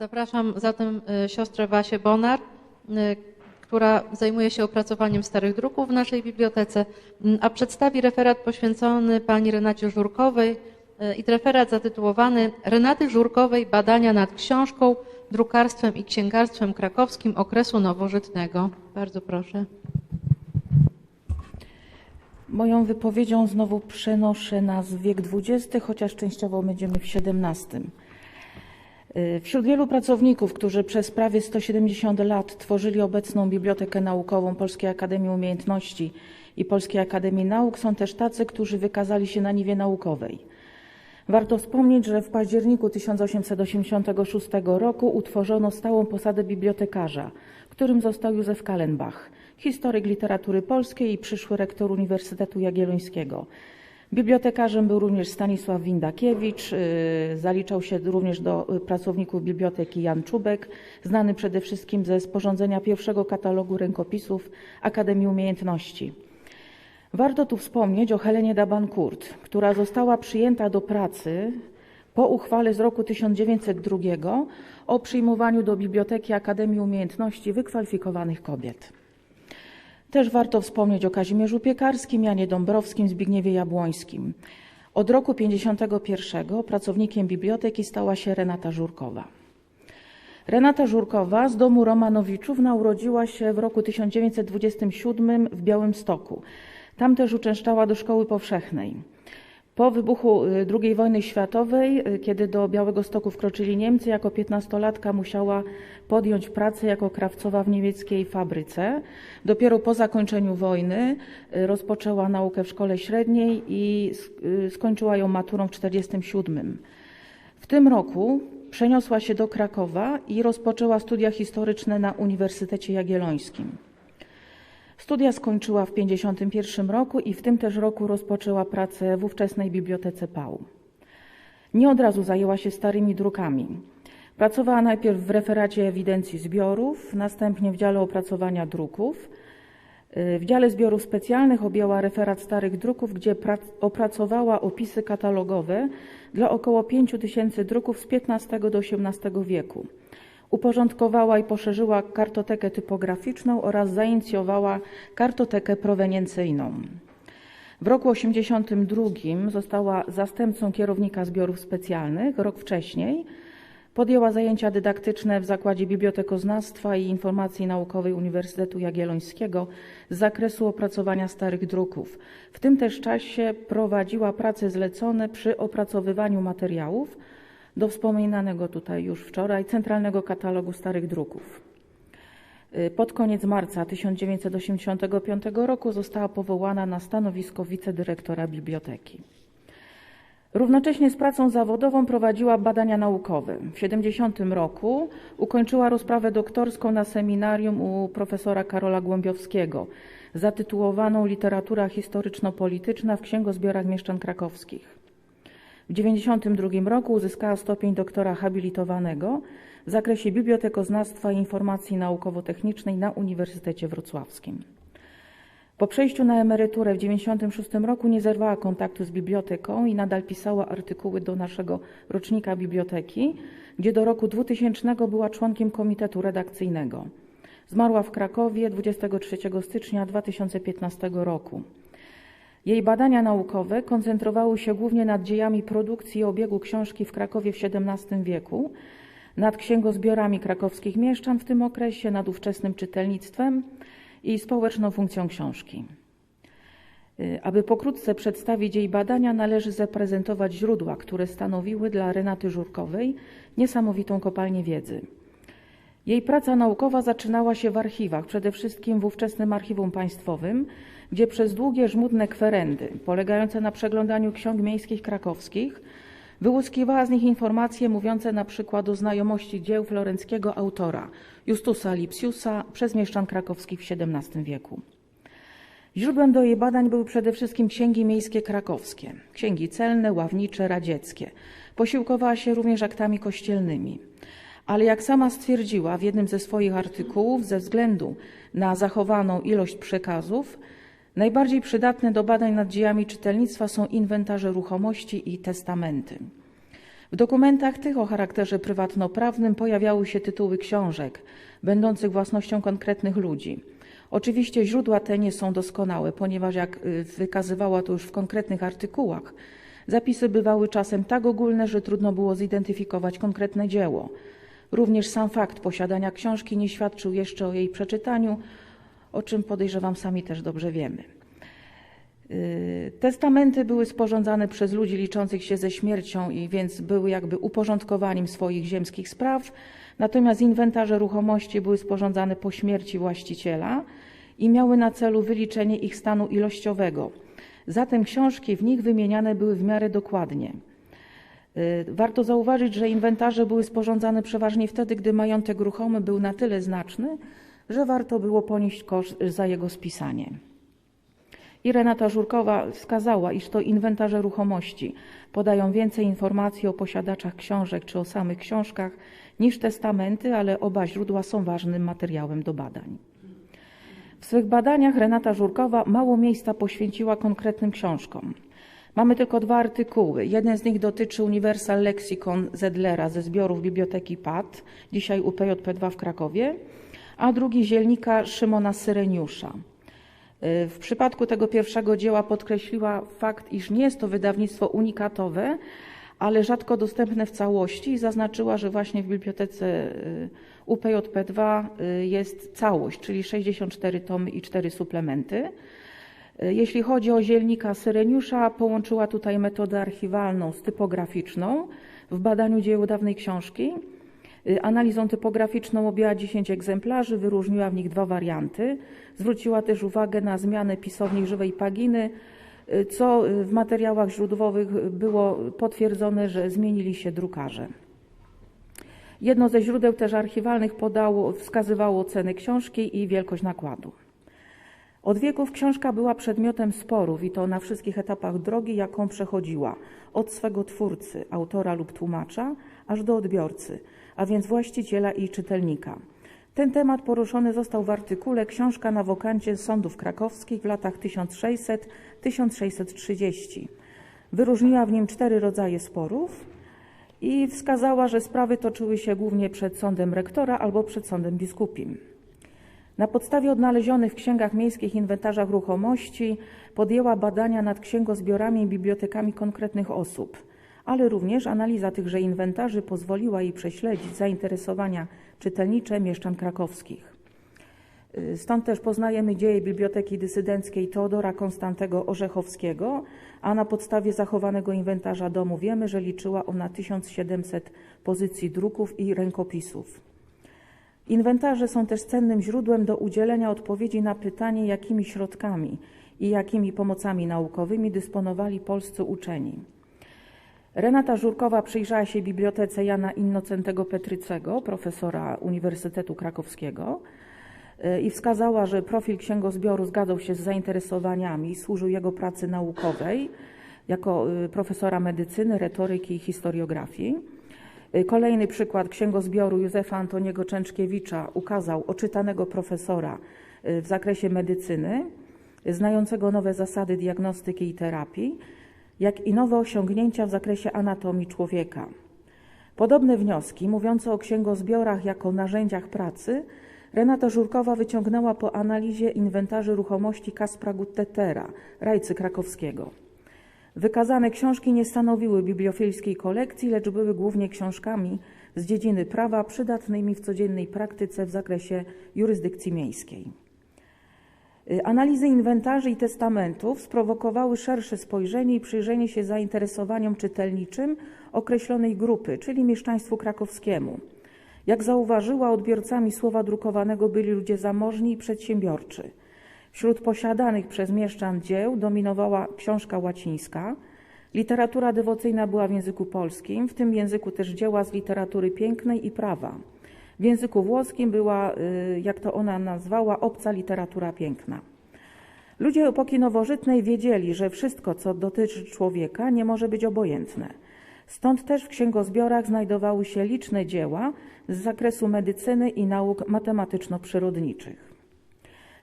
Zapraszam zatem e, siostrę Basię Bonar, e, która zajmuje się opracowaniem starych druków w naszej bibliotece, m, a przedstawi referat poświęcony pani Renacie Żurkowej e, i referat zatytułowany Renaty Żurkowej Badania nad książką, drukarstwem i księgarstwem krakowskim okresu nowożytnego. Bardzo proszę. Moją wypowiedzią znowu przenoszę nas w wiek XX, chociaż częściowo będziemy w XVII. Y, Wśród wielu pracowników, którzy przez prawie 170 lat tworzyli obecną Bibliotekę Naukową Polskiej Akademii Umiejętności i Polskiej Akademii Nauk, są też tacy, którzy wykazali się na niwie naukowej. Warto wspomnieć, że w październiku 1886 roku utworzono stałą posadę bibliotekarza, którym został Józef Kallenbach, historyk literatury polskiej i przyszły rektor Uniwersytetu Jagiellońskiego. Bibliotekarzem był również Stanisław Windakiewicz, yy, zaliczał się również do y, pracowników biblioteki Jan Czubek, znany przede wszystkim ze sporządzenia pierwszego katalogu rękopisów Akademii Umiejętności. Warto tu wspomnieć o Helenie Daban-Kurt, która została przyjęta do pracy po uchwale z roku 1902 o przyjmowaniu do Biblioteki Akademii Umiejętności wykwalifikowanych kobiet. Też warto wspomnieć o Kazimierzu Piekarskim, Janie Dąbrowskim, Zbigniewie Jabłońskim. Od roku 1951 pracownikiem biblioteki stała się Renata Żurkowa. Renata Żurkowa z domu Romanowiczów urodziła się w roku 1927 w Białymstoku. Tam też uczęszczała do szkoły powszechnej. Po wybuchu y, II wojny światowej, y, kiedy do Białego Stoku wkroczyli Niemcy, jako piętnastolatka musiała podjąć pracę jako krawcowa w niemieckiej fabryce. Dopiero po zakończeniu wojny y, rozpoczęła naukę w szkole średniej i skończyła ją maturą w 1947. W tym roku przeniosła się do Krakowa i rozpoczęła studia historyczne na Uniwersytecie Jagiellońskim. Studia skończyła w 1951 roku i w tym też roku rozpoczęła pracę w ówczesnej Bibliotece PAU. Nie od razu zajęła się starymi drukami. Pracowała najpierw w referacie ewidencji zbiorów, następnie w dziale opracowania druków. W dziale zbiorów specjalnych objęła referat starych druków, gdzie opracowała opisy katalogowe dla około 5 tysięcy druków z XV do XVIII wieku. Uporządkowała i poszerzyła kartotekę typograficzną oraz zainicjowała kartotekę proweniencyjną. W roku 1982 została zastępcą kierownika zbiorów specjalnych. Rok wcześniej podjęła zajęcia dydaktyczne w Zakładzie Bibliotekoznawstwa i Informacji Naukowej Uniwersytetu Jagiellońskiego z zakresu opracowania starych druków. W tym też czasie prowadziła prace zlecone przy opracowywaniu materiałów do wspominanego tutaj już wczoraj Centralnego Katalogu Starych Druków. Y, pod koniec marca 1985 roku została powołana na stanowisko wicedyrektora biblioteki. Równocześnie z pracą zawodową prowadziła badania naukowe. W 70 roku ukończyła rozprawę doktorską na seminarium u profesora Karola Głębiowskiego, zatytułowaną Literatura historyczno-polityczna w księgozbiorach mieszczan krakowskich. W 1992 roku uzyskała stopień doktora habilitowanego w zakresie bibliotekoznawstwa i informacji naukowo-technicznej na Uniwersytecie Wrocławskim. Po przejściu na emeryturę w 1996 roku nie zerwała kontaktu z biblioteką i nadal pisała artykuły do naszego rocznika biblioteki, gdzie do roku 2000 była członkiem komitetu redakcyjnego. Zmarła w Krakowie 23 stycznia 2015 roku. Jej badania naukowe koncentrowały się głównie nad dziejami produkcji i obiegu książki w Krakowie w XVII wieku, nad księgozbiorami krakowskich mieszczan w tym okresie, nad ówczesnym czytelnictwem i społeczną funkcją książki. Y, aby pokrótce przedstawić jej badania, należy zaprezentować źródła, które stanowiły dla Renaty Żurkowej niesamowitą kopalnię wiedzy. Jej praca naukowa zaczynała się w archiwach, przede wszystkim w ówczesnym Archiwum Państwowym, gdzie przez długie, żmudne kwerendy, polegające na przeglądaniu ksiąg miejskich krakowskich, wyłuskiwała z nich informacje mówiące na przykład o znajomości dzieł florenckiego autora Justusa Lipsiusa przez mieszczan krakowskich w XVII wieku. Źródłem do jej badań były przede wszystkim księgi miejskie krakowskie, księgi celne, ławnicze, radzieckie. Posiłkowała się również aktami kościelnymi. Ale jak sama stwierdziła w jednym ze swoich artykułów, ze względu na zachowaną ilość przekazów, Najbardziej przydatne do badań nad dziejami czytelnictwa są inwentarze ruchomości i testamenty. W dokumentach tych o charakterze prywatnoprawnym pojawiały się tytuły książek, będących własnością konkretnych ludzi. Oczywiście źródła te nie są doskonałe, ponieważ jak y, wykazywała to już w konkretnych artykułach, zapisy bywały czasem tak ogólne, że trudno było zidentyfikować konkretne dzieło. Również sam fakt posiadania książki nie świadczył jeszcze o jej przeczytaniu, o czym podejrzewam sami też dobrze wiemy. Y, Testamenty były sporządzane przez ludzi liczących się ze śmiercią i więc były jakby uporządkowaniem swoich ziemskich spraw, natomiast inwentarze ruchomości były sporządzane po śmierci właściciela i miały na celu wyliczenie ich stanu ilościowego. Zatem książki w nich wymieniane były w miarę dokładnie. Y, Warto zauważyć, że inwentarze były sporządzane przeważnie wtedy, gdy majątek ruchomy był na tyle znaczny, że warto było ponieść koszt za jego spisanie. I Renata Żurkowa wskazała, iż to inwentarze ruchomości podają więcej informacji o posiadaczach książek czy o samych książkach niż testamenty, ale oba źródła są ważnym materiałem do badań. W swych badaniach Renata Żurkowa mało miejsca poświęciła konkretnym książkom. Mamy tylko dwa artykuły. Jeden z nich dotyczy Universal Lexicon Zedlera ze zbiorów Biblioteki PAT, dzisiaj UPJP2 w Krakowie, a drugi Zielnika Szymona Syreniusza. W przypadku tego pierwszego dzieła podkreśliła fakt, iż nie jest to wydawnictwo unikatowe, ale rzadko dostępne w całości i zaznaczyła, że właśnie w bibliotece y, UPJP2 y, jest całość, czyli 64 tomy i 4 suplementy. Jeśli chodzi o zielnika Syreniusza, połączyła tutaj metodę archiwalną z typograficzną w badaniu dzieł dawnej książki. Y, Analizą typograficzną objęła 10 egzemplarzy, wyróżniła w nich dwa warianty. Zwróciła też uwagę na zmianę pisowni żywej paginy, y, co y, w materiałach źródłowych było potwierdzone, że zmienili się drukarze. Jedno ze źródeł też archiwalnych podało, wskazywało cenę książki i wielkość nakładu. Od wieków książka była przedmiotem sporów i to na wszystkich etapach drogi, jaką przechodziła, od swego twórcy, autora lub tłumacza, aż do odbiorcy, a więc właściciela i czytelnika. Ten temat poruszony został w artykule Książka na wokancie sądów krakowskich w latach 1600-1630. Wyróżniła w nim cztery rodzaje sporów i wskazała, że sprawy toczyły się głównie przed sądem rektora albo przed sądem biskupim. Na podstawie odnalezionych w księgach miejskich inwentarzach ruchomości podjęła badania nad księgozbiorami i bibliotekami konkretnych osób, ale również analiza tychże inwentarzy pozwoliła jej prześledzić zainteresowania czytelnicze mieszczan krakowskich. Y, Stąd też poznajemy dzieje Biblioteki Dysydenckiej Teodora Konstantego Orzechowskiego, a na podstawie zachowanego inwentarza domu wiemy, że liczyła ona 1700 pozycji druków i rękopisów. Inwentarze są też cennym źródłem do udzielenia odpowiedzi na pytanie, jakimi środkami i jakimi pomocami naukowymi dysponowali polscy uczeni. Renata Żurkowa przyjrzała się bibliotece Jana Innocentego Petrycego, profesora Uniwersytetu Krakowskiego, y, i wskazała, że profil księgozbioru zgadzał się z zainteresowaniami, służył jego pracy naukowej jako y, profesora medycyny, retoryki i historiografii. Y, Kolejny przykład księgozbioru Józefa Antoniego Częczkiewicza ukazał oczytanego profesora y, w zakresie medycyny, y, znającego nowe zasady diagnostyki i terapii, jak i nowe osiągnięcia w zakresie anatomii człowieka. Podobne wnioski, mówiące o księgozbiorach jako narzędziach pracy, Renata Żurkowa wyciągnęła po analizie inwentarzy ruchomości Kaspra Guttetera, rajcy krakowskiego. Wykazane książki nie stanowiły bibliofilskiej kolekcji, lecz były głównie książkami z dziedziny prawa przydatnymi w codziennej praktyce w zakresie jurysdykcji miejskiej. Y, Analizy inwentarzy i testamentów sprowokowały szersze spojrzenie i przyjrzenie się zainteresowaniom czytelniczym określonej grupy, czyli mieszczaństwu krakowskiemu. Jak zauważyła, odbiorcami słowa drukowanego byli ludzie zamożni i przedsiębiorczy. Wśród posiadanych przez mieszczan dzieł dominowała książka łacińska. Literatura dewocyjna była w języku polskim, w tym języku też dzieła z literatury pięknej i prawa. W języku włoskim była, y, jak to ona nazwała, obca literatura piękna. Ludzie epoki nowożytnej wiedzieli, że wszystko, co dotyczy człowieka, nie może być obojętne. Stąd też w księgozbiorach znajdowały się liczne dzieła z zakresu medycyny i nauk matematyczno-przyrodniczych.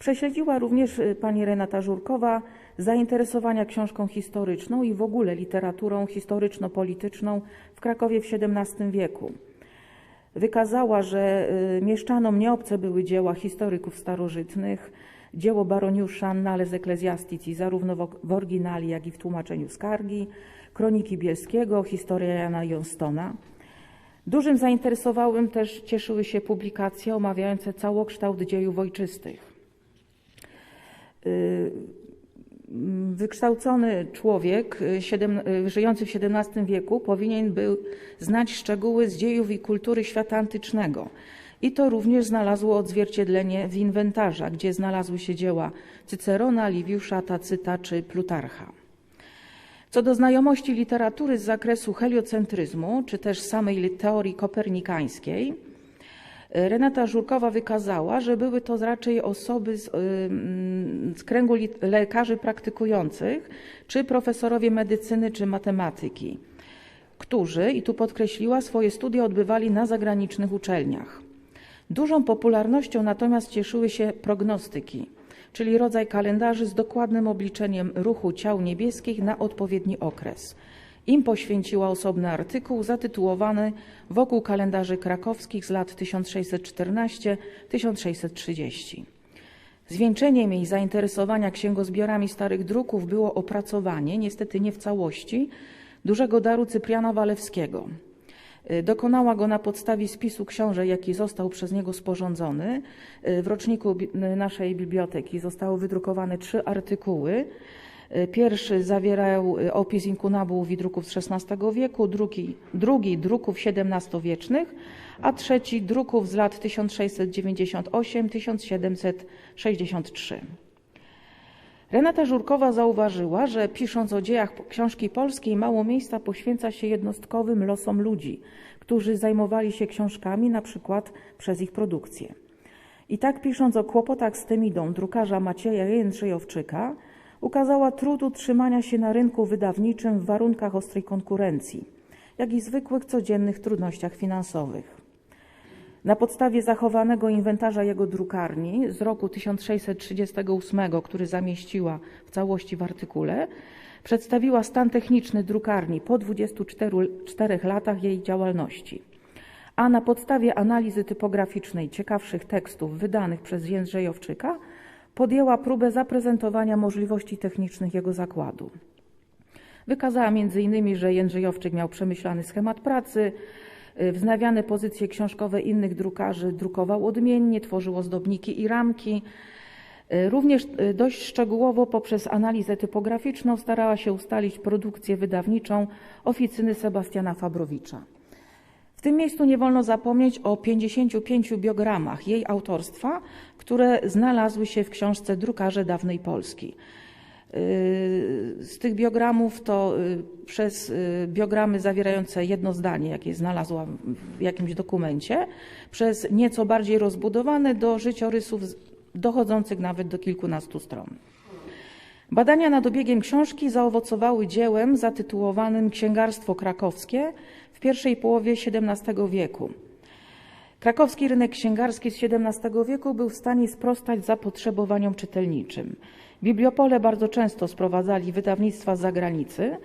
Prześledziła również y, pani Renata Żurkowa zainteresowania książką historyczną i w ogóle literaturą historyczno-polityczną w Krakowie w XVII wieku. Wykazała, że y, mieszczanom nieobce były dzieła historyków starożytnych, dzieło baroniusza Nales Ecclesiastici, zarówno w, w oryginali, jak i w tłumaczeniu skargi, kroniki Bielskiego, historia Jana Jonstona. Dużym zainteresowaniem też cieszyły się publikacje omawiające całokształt dziejów ojczystych. Y, Wykształcony człowiek y, y, żyjący w XVII wieku powinien był znać szczegóły z dziejów i kultury świata antycznego. I to również znalazło odzwierciedlenie w inwentarzach, gdzie znalazły się dzieła Cycerona, Liwiusza, Tacyta czy Plutarcha. Co do znajomości literatury z zakresu heliocentryzmu, czy też samej teorii kopernikańskiej, Renata Żurkowa wykazała, że były to raczej osoby z, z kręgu lekarzy praktykujących, czy profesorowie medycyny, czy matematyki, którzy, i tu podkreśliła, swoje studia odbywali na zagranicznych uczelniach. Dużą popularnością natomiast cieszyły się prognostyki, czyli rodzaj kalendarzy z dokładnym obliczeniem ruchu ciał niebieskich na odpowiedni okres. Im poświęciła osobny artykuł zatytułowany Wokół kalendarzy krakowskich z lat 1614-1630. Zwieńczeniem jej zainteresowania księgozbiorami starych druków było opracowanie, niestety nie w całości, dużego daru Cypriana Walewskiego. Dokonała go na podstawie spisu książek, jaki został przez niego sporządzony. W roczniku naszej biblioteki zostały wydrukowane trzy artykuły. Pierwszy zawierał opis inkunabułów i druków z XVI wieku, drugi, drugi druków XVII-wiecznych, a trzeci druków z lat 1698-1763. Renata Żurkowa zauważyła, że pisząc o dziejach książki polskiej mało miejsca poświęca się jednostkowym losom ludzi, którzy zajmowali się książkami na przykład przez ich produkcję. I tak pisząc o kłopotach z Temidą drukarza Macieja Jędrzejowczyka, ukazała trud utrzymania się na rynku wydawniczym w warunkach ostrej konkurencji, jak i zwykłych codziennych trudnościach finansowych. Na podstawie zachowanego inwentarza jego drukarni z roku 1638, który zamieściła w całości w artykule, przedstawiła stan techniczny drukarni po 24 latach jej działalności. A na podstawie analizy typograficznej ciekawszych tekstów wydanych przez Jędrzejowczyka podjęła próbę zaprezentowania możliwości technicznych jego zakładu. Wykazała m.in., że Jędrzejowczyk miał przemyślany schemat pracy, wznawiane pozycje książkowe innych drukarzy drukował odmiennie, tworzył ozdobniki i ramki. Również dość szczegółowo poprzez analizę typograficzną starała się ustalić produkcję wydawniczą oficyny Sebastiana Fabrowicza. W tym miejscu nie wolno zapomnieć o 55 biogramach jej autorstwa, które znalazły się w książce Drukarze dawnej Polski. Z tych biogramów to przez biogramy zawierające jedno zdanie, jakie znalazła w jakimś dokumencie, przez nieco bardziej rozbudowane do życiorysów dochodzących nawet do kilkunastu stron. Badania nad obiegiem książki zaowocowały dziełem zatytułowanym Księgarstwo krakowskie w pierwszej połowie XVII wieku. Krakowski rynek księgarski z XVII wieku był w stanie sprostać zapotrzebowaniom czytelniczym. Bibliopole bardzo często sprowadzali wydawnictwa z zagranicy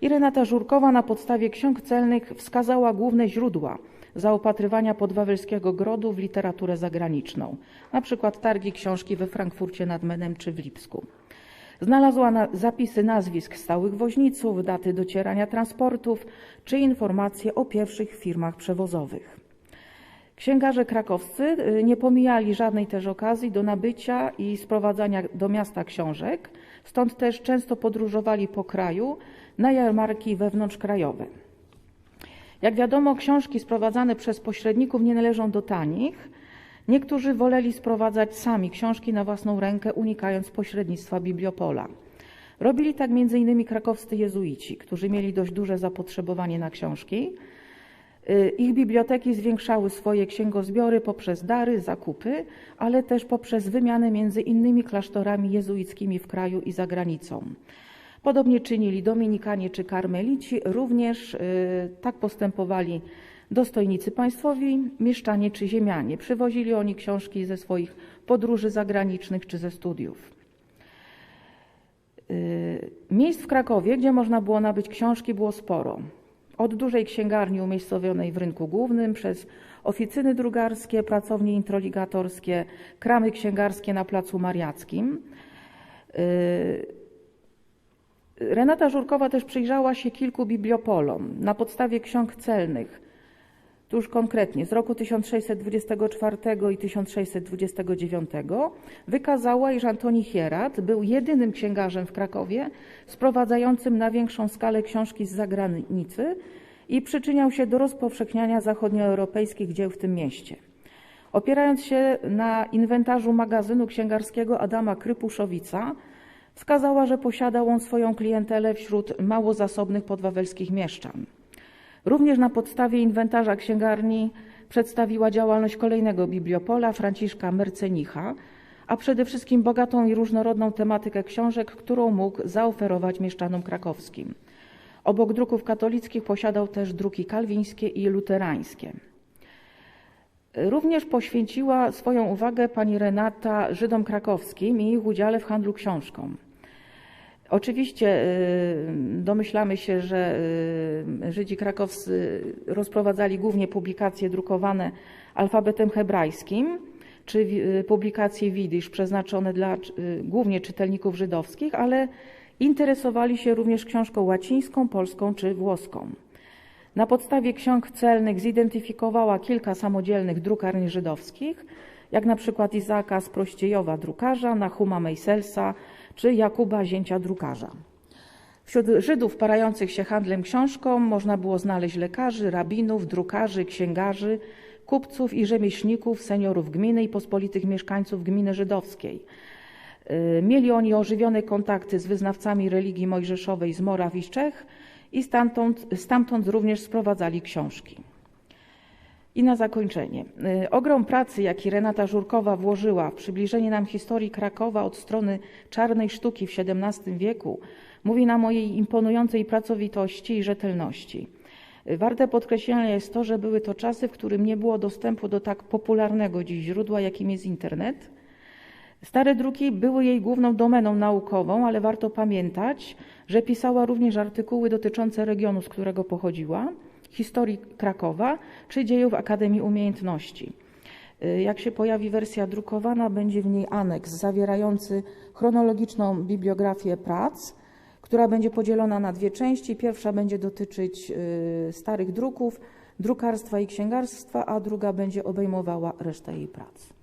i Renata Żurkowa na podstawie ksiąg celnych wskazała główne źródła zaopatrywania podwawelskiego grodu w literaturę zagraniczną, przykład targi książki we Frankfurcie nad Menem czy w Lipsku. Znalazła na zapisy nazwisk stałych woźniców, daty docierania transportów czy informacje o pierwszych firmach przewozowych. Księgarze krakowscy nie pomijali żadnej też okazji do nabycia i sprowadzania do miasta książek, stąd też często podróżowali po kraju na jarmarki wewnątrzkrajowe. Jak wiadomo, książki sprowadzane przez pośredników nie należą do tanich. Niektórzy woleli sprowadzać sami książki na własną rękę, unikając pośrednictwa bibliopola. Robili tak m.in. krakowscy jezuici, którzy mieli dość duże zapotrzebowanie na książki. Ich biblioteki zwiększały swoje księgozbiory poprzez dary, zakupy, ale też poprzez wymianę między innymi klasztorami jezuickimi w kraju i za granicą. Podobnie czynili dominikanie czy karmelici, również tak postępowali dostojnicy państwowi, mieszczanie czy ziemianie. Przywozili oni książki ze swoich podróży zagranicznych czy ze studiów. Y, Miejsc w Krakowie, gdzie można było nabyć książki, było sporo. Od dużej księgarni umiejscowionej w rynku głównym, przez oficyny drugarskie, pracownie introligatorskie, kramy księgarskie na Placu Mariackim. Y, Renata Żurkowa też przyjrzała się kilku bibliopolom na podstawie ksiąg celnych. Tu już konkretnie z roku 1624 i 1629 wykazała, iż Antoni Hierat był jedynym księgarzem w Krakowie sprowadzającym na większą skalę książki z zagranicy i przyczyniał się do rozpowszechniania zachodnioeuropejskich dzieł w tym mieście. Opierając się na inwentarzu magazynu księgarskiego Adama Krypuszowica, wskazała, że posiadał on swoją klientelę wśród mało zasobnych podwawelskich mieszczan. Również na podstawie inwentarza księgarni przedstawiła działalność kolejnego bibliopola, Franciszka Mercenicha, a przede wszystkim bogatą i różnorodną tematykę książek, którą mógł zaoferować mieszczanom krakowskim. Obok druków katolickich posiadał też druki kalwińskie i luterańskie. Również poświęciła swoją uwagę pani Renata Żydom krakowskim i ich udziale w handlu książką. Oczywiście y, domyślamy się, że y, Żydzi krakowscy rozprowadzali głównie publikacje drukowane alfabetem hebrajskim, czy y, publikacje widysz przeznaczone dla głównie czytelników żydowskich, ale interesowali się również książką łacińską, polską czy włoską. Na podstawie ksiąg celnych zidentyfikowała kilka samodzielnych drukarni żydowskich, jak na przykład Izaaka z Prościejowa drukarza, Nahuma Meiselsa czy Jakuba Zięcia drukarza. Wśród Żydów parających się handlem książką można było znaleźć lekarzy, rabinów, drukarzy, księgarzy, kupców i rzemieślników, seniorów gminy i pospolitych mieszkańców gminy żydowskiej. Mieli oni ożywione kontakty z wyznawcami religii mojżeszowej z Moraw i Czech i stamtąd, stamtąd również sprowadzali książki. I na zakończenie. Y, Ogrom pracy, jaki Renata Żurkowa włożyła w przybliżenie nam historii Krakowa od strony czarnej sztuki w XVII wieku, mówi nam o jej imponującej pracowitości i rzetelności. Warte podkreślenia jest to, że były to czasy, w którym nie było dostępu do tak popularnego dziś źródła, jakim jest internet. Stare druki były jej główną domeną naukową, ale warto pamiętać, że pisała również artykuły dotyczące regionu, z którego pochodziła historii Krakowa czy dziejów Akademii Umiejętności. Y, Jak się pojawi wersja drukowana, będzie w niej aneks zawierający chronologiczną bibliografię prac, która będzie podzielona na dwie części. Pierwsza będzie dotyczyć y, starych druków, drukarstwa i księgarstwa, a druga będzie obejmowała resztę jej prac.